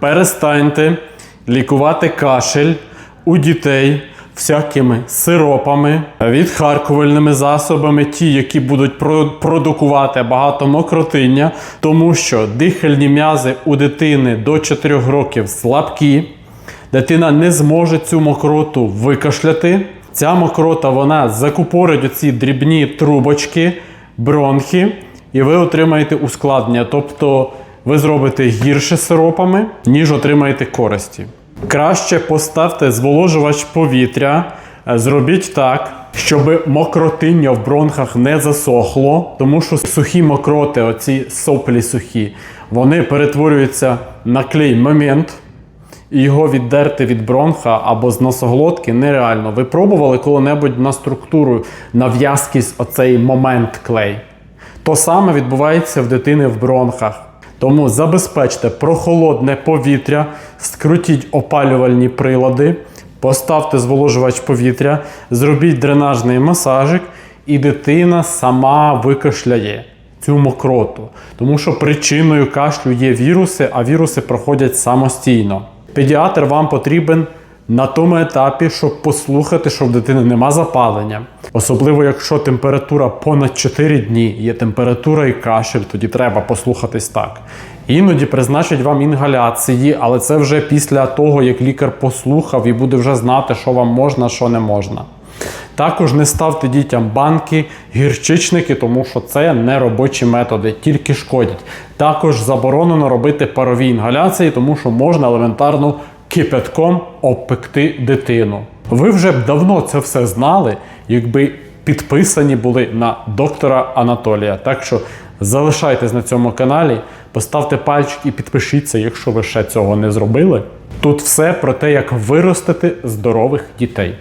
Перестаньте лікувати кашель у дітей всякими сиропами, відхаркувальними засобами, ті, які будуть продукувати багато мокротиння, тому що дихальні м'язи у дитини до 4 років слабкі. Дитина не зможе цю мокроту викашляти. Ця мокрота вона закупорить оці дрібні трубочки, бронхи, і ви отримаєте ускладнення. Тобто ви зробите гірше сиропами, ніж отримаєте користі. Краще поставте зволожувач повітря, е, зробіть так, щоб мокротиння в бронхах не засохло, тому що сухі мокроти, оці соплі сухі, вони перетворюються на клей момент. І його віддерти від бронха або з носоглотки нереально. Ви пробували коли-небудь на структуру, на в'язкість оцей момент клей. То саме відбувається в дитини в бронхах. Тому забезпечте прохолодне повітря, скрутіть опалювальні прилади, поставте зволожувач повітря, зробіть дренажний масажик, і дитина сама викашляє цю мокроту. Тому що причиною кашлю є віруси, а віруси проходять самостійно. Педіатр вам потрібен на тому етапі, щоб послухати, що в дитини нема запалення. Особливо, якщо температура понад 4 дні, є температура і кашель, тоді треба послухатись так. Іноді призначать вам інгаляції, але це вже після того, як лікар послухав і буде вже знати, що вам можна, що не можна. Також не ставте дітям банки, гірчичники, тому що це не робочі методи, тільки шкодять. Також заборонено робити парові інгаляції, тому що можна елементарно кипятком обпекти дитину. Ви вже б давно це все знали, якби підписані були на доктора Анатолія. Так що залишайтесь на цьому каналі, поставте пальчик і підпишіться, якщо ви ще цього не зробили. Тут все про те, як виростити здорових дітей.